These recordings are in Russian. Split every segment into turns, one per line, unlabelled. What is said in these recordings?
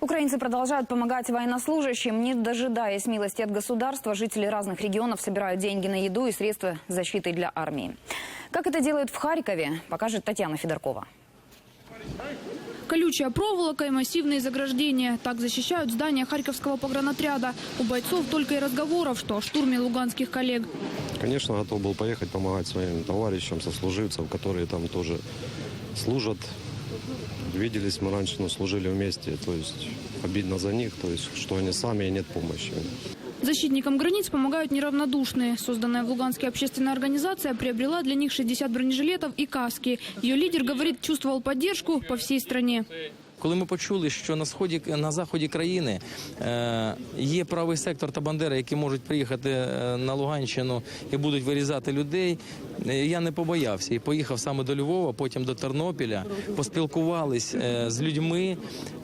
Украинцы продолжают помогать военнослужащим. Не дожидаясь милости от государства, жители разных регионов собирают деньги на еду и средства защиты для армии. Как это делают в Харькове, покажет Татьяна Федоркова.
Колючая проволока и массивные заграждения. Так защищают здание Харьковского погранотряда. У бойцов только и разговоров, что о штурме луганских коллег.
Конечно, готов был поехать помогать своим товарищам, сослуживцам, которые там тоже служат. Виделись мы раньше, но служили вместе. То есть обидно за них, то есть что они сами и нет помощи.
Защитникам границ помогают неравнодушные. Созданная в Луганске общественная организация приобрела для них 60 бронежилетов и каски. Ее лидер говорит, чувствовал поддержку по всей стране.
Коли ми почули, що на сході на заході країни е, є правий сектор та бандера, які можуть приїхати е, на Луганщину і будуть вирізати людей, я не побоявся і поїхав саме до Львова, потім до Тернопіля, поспілкувались е, з людьми.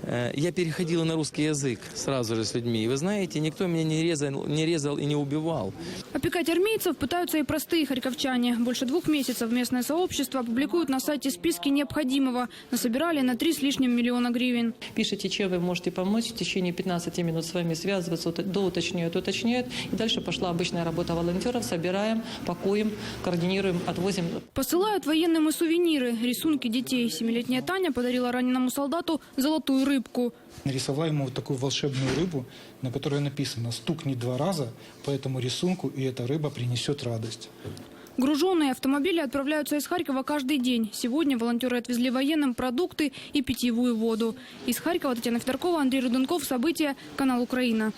Е, я переходил на русский язык сразу же с людьми. И вы знаете, никто меня не резал, не резал и не убивал.
Опекать армейцев пытаются и простые харьковчане. Больше двух месяцев местное сообщество публикует на сайте списки необходимого. Насобирали на три с лишним миллиона гривен.
Пишите, чем вы можете помочь. В течение 15 минут с вами связываются, ут- доуточняют, уточняют. И дальше пошла обычная работа волонтеров. Собираем, пакуем, координируем, отвозим.
Посылают военным и сувениры, рисунки детей. Семилетняя Таня подарила раненому солдату золотую рыбку.
Нарисовала ему вот такую волшебную рыбу, на которой написано «стукни два раза по этому рисунку, и эта рыба принесет радость».
Груженные автомобили отправляются из Харькова каждый день. Сегодня волонтеры отвезли военным продукты и питьевую воду. Из Харькова Татьяна Федоркова, Андрей Руденков. События. Канал Украина.